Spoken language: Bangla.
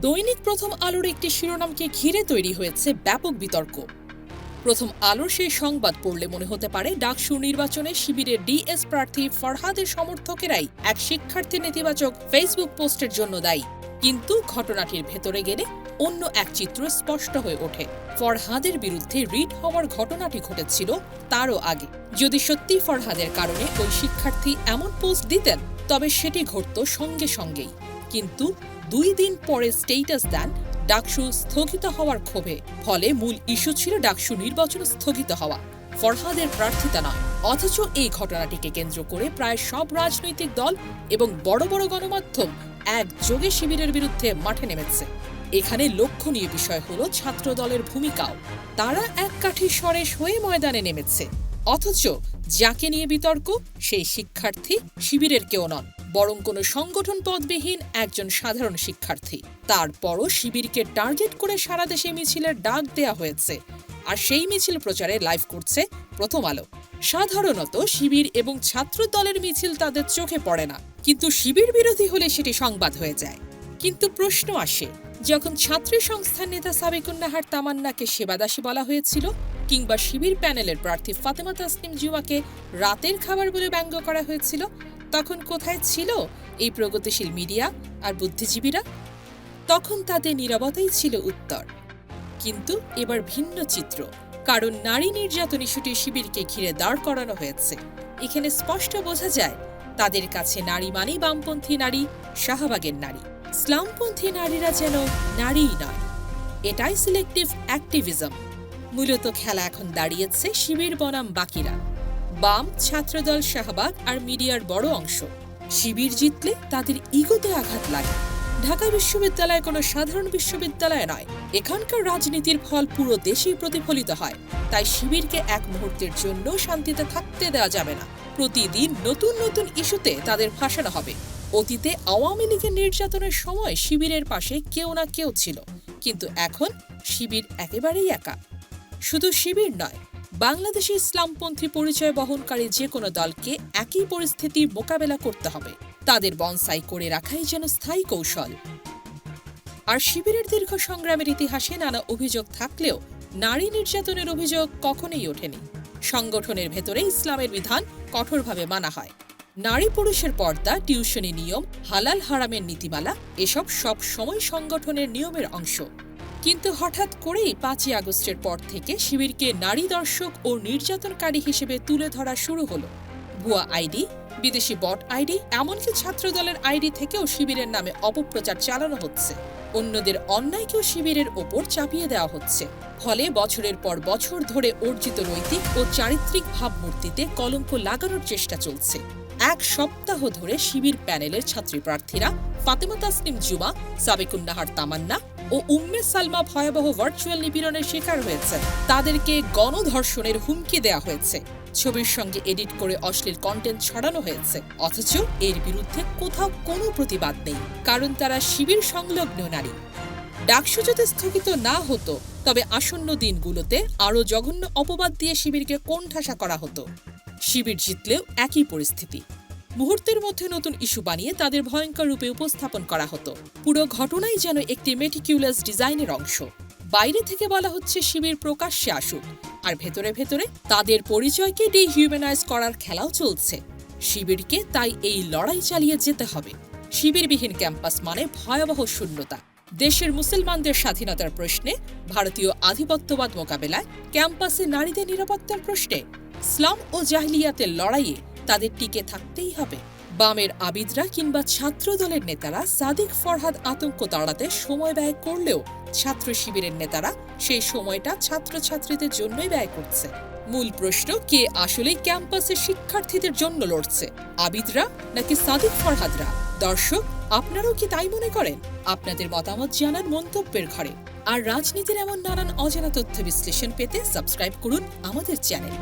দৈনিক প্রথম আলোর একটি শিরোনামকে ঘিরে তৈরি হয়েছে ব্যাপক বিতর্ক। প্রথম আলোর সেই সংবাদ পড়লে মনে হতে পারে ডাকসু নির্বাচনে শিবিরের ডিএস প্রার্থী ফরহাদের সমর্থকেরাই এক শিক্ষার্থীর নেতিবাচক ফেসবুক পোস্টের জন্য দায়ী। কিন্তু ঘটনাটির ভেতরে গেলে অন্য এক চিত্র স্পষ্ট হয়ে ওঠে। ফরহাদের বিরুদ্ধে রিট হওয়ার ঘটনাটি ঘটেছিল তারও আগে। যদি সত্যি ফরহাদের কারণে ওই শিক্ষার্থী এমন পোস্ট দিতেন, তবে সেটি ঘটত সঙ্গে সঙ্গেই। কিন্তু দুই দিন পরে স্টেটাস দেন ডাকসু স্থগিত হওয়ার ক্ষোভে। ফলে মূল ইস্যু ছিল ডাকসু নির্বাচন স্থগিত হওয়া। ফরহাদের প্রার্থিতা নয়, অথচ এই ঘটনাটিকে কেন্দ্র করে প্রায় সব রাজনৈতিক দল এবং বড় বড় গণমাধ্যম একযোগে শিবিরের বিরুদ্ধে মাঠে নেমেছে। এখানে লক্ষণীয় বিষয় হল ছাত্র দলের ভূমিকাও। তারা এক কাঠি সরেশ হয়ে ময়দানে নেমেছে। অথচ যাকে নিয়ে বিতর্ক, সেই শিক্ষার্থী শিবিরের কেউ নন। বরং কোনো সংগঠন পদবিহীন একজন সাধারণ শিক্ষার্থী। তারপরও শিবিরকে টার্গেট করে সারা দেশে মিছিলের ডাক দেয়া হয়েছে। আর সেই মিছিল প্রচারে লাইভ করছে প্রথম আলো। সাধারণত শিবির এবং ছাত্র দলের মিছিল তাদের চোখে পড়ে না। কিন্তু শিবির বিরোধী হলে সেটি সংবাদ হয়ে যায়। কিন্তু প্রশ্ন আসে, যখন ছাত্রী সংস্থার নেতা সাবিকুন্নাহার তামান্নাকে সেবাদাসী বলা হয়েছিল কিংবা শিবির প্যানেলের প্রার্থী ফাতেমা তাসনিম জুয়াকে রাতের খাবার বলে ব্যঙ্গ করা হয়েছিল তখন কোথায় ছিল এই প্রগতিশীল মিডিয়া আর বুদ্ধিজীবীরা? তখন তাদের নীরবতাই ছিল উত্তর। কিন্তু এবার ভিন্ন চিত্র। কারণ নারী নির্যাতন ইস্যুটি শিবিরকে ঘিরে দাঁড় করানো হয়েছে। এখানে স্পষ্ট বোঝা যায়, তাদের কাছে নারী মানেই বামপন্থী নারী, শাহবাগের নারী। ইসলামপন্থী নারীরা যেন নারীই নয়। এটাই সিলেক্টিভ অ্যাক্টিভিজম মূলত খেলা এখন দাঁড়িয়েছে শিবির বনাম বাকিরা। বাম ছাত্রদল শাহবাগ আর মিডিয়ার বড় অংশ। শিবির জিতলে তাদের ইগোতে আঘাত লাগে। ঢাকা বিশ্ববিদ্যালয় কোনো সাধারণ বিশ্ববিদ্যালয় নয়। এখানকার রাজনীতির ফল পুরো দেশেই প্রতিফলিত হয়। তাই শিবিরকে এক মুহূর্তের জন্য শান্তিতে থাকতে দেওয়া যাবে না। প্রতিদিন নতুন নতুন ইস্যুতে তাদের ফাঁসানো হবে। অতীতে আওয়ামী লীগের নির্যাতনের সময় শিবিরের পাশে কেউ না কেউ ছিল। কিন্তু এখন শিবির একেবারেই একা। শুধু শিবির নয় বাংলাদেশি ইসলামপন্থী পরিচয় বহনকারী যে কোনো দলকে একই পরিস্থিতির মোকাবেলা করতে হবে। তাদের বনসাই করে রাখাই যেন স্থায়ী কৌশল। আর শিবিরের দীর্ঘ সংগ্রামের ইতিহাসে নানা অভিযোগ থাকলেও নারী নির্যাতনের অভিযোগ কখনোই ওঠেনি। সংগঠনের ভেতরে ইসলামের বিধান কঠোরভাবে মানা হয়। নারী পুরুষের পর্দা, টিউশনি নিয়ম, হালাল হারামের নীতিমালা, এসব সব সময় সংগঠনের নিয়মের অংশ। কিন্তু হঠাৎ করেই পাঁচই আগস্টের পর থেকে শিবিরকে নারী দর্শক ও নির্যাতনকারী হিসেবে তুলে ধরা শুরু হলো। ভুয়া আইডি, বিদেশি বট আইডি, এমনকি ছাত্রদলের আইডি থেকেও শিবিরের নামে অপপ্রচার চালানো হচ্ছে। অন্যদের অন্যায়কেও শিবিরের ওপর চাপিয়ে দেওয়া হচ্ছে। ফলে বছরের পর বছর ধরে অর্জিত নৈতিক ও চারিত্রিক ভাবমূর্তিতে কলঙ্ক লাগানোর চেষ্টা চলছে। এক সপ্তাহ ধরে শিবির প্যানেলের ছাত্রী প্রার্থীরা ফাতেমা তাসনিম জুমা, সাবেকুন্নাহার তামান্না ও উম্মে সালমা ভয়াবহ ভার্চুয়াল নিপীড়নের শিকার হয়েছে। তাদেরকে গণধর্ষণের হুমকি দেওয়া হয়েছে। ছবির সঙ্গে এডিট করে অশ্লীল কন্টেন্ট ছড়ানো হয়েছে। অথচ এর বিরুদ্ধে কোথাও কোনো প্রতিবাদ নেই, কারণ তারা শিবির সংলগ্ন নারী। ডাকসু যদি স্থগিত না হতো, তবে আসন্ন দিনগুলোতে আরও জঘন্য অপবাদ দিয়ে শিবিরকে কোণঠাসা করা হতো। শিবির জিতলেও একই পরিস্থিতি। মুহূর্তের মধ্যে নতুন ইস্যু বানিয়ে তাদের ভয়ঙ্কর রূপে উপস্থাপন করা হতো। পুরো ঘটনাই যেন একটি মেটিকিউলাস ডিজাইনের অংশ। বাইরে থেকে বলা হচ্ছে শিবির প্রকাশ্যে আসুক, আর ভেতরে ভেতরে তাদের পরিচয়কে ডিহিউম্যানাইজ করার খেলাও চলছে। শিবিরকে তাই এই লড়াই চালিয়ে যেতে হবে। শিবিরবিহীন ক্যাম্পাস মানে ভয়াবহ শূন্যতা। দেশের মুসলমানদের স্বাধীনতার প্রশ্নে ভারতীয় আধিপত্যবাদ মোকাবেলায় ক্যাম্পাসে নারীদের নিরাপত্তার প্রশ্নে ইসলাম ও জাহিলিয়াতের লড়াইয়ে তাদের টিকে থাকতেই হবে। বামের আবিদরা কিংবা ছাত্র দলের নেতারা সাদিক ফরহাদ আতঙ্ক তাড়াতে সময় ব্যয় করলেও ছাত্র শিবিরের নেতারা সেই সময়টা ছাত্রছাত্রীদের জন্যই ব্যয় করছে। মূল প্রশ্ন, কে আসলেই ক্যাম্পাসে শিক্ষার্থীদের জন্য লড়ছে? আবিদরা নাকি সাদিক ফরহাদরা? দর্শক, আপনারাও কি তাই মনে করেন? আপনাদের মতামত জানান মন্তব্যের ঘরে। আর রাজনীতির এমন নানান অজানা তথ্য বিশ্লেষণ পেতে সাবস্ক্রাইব করুন আমাদের চ্যানেল।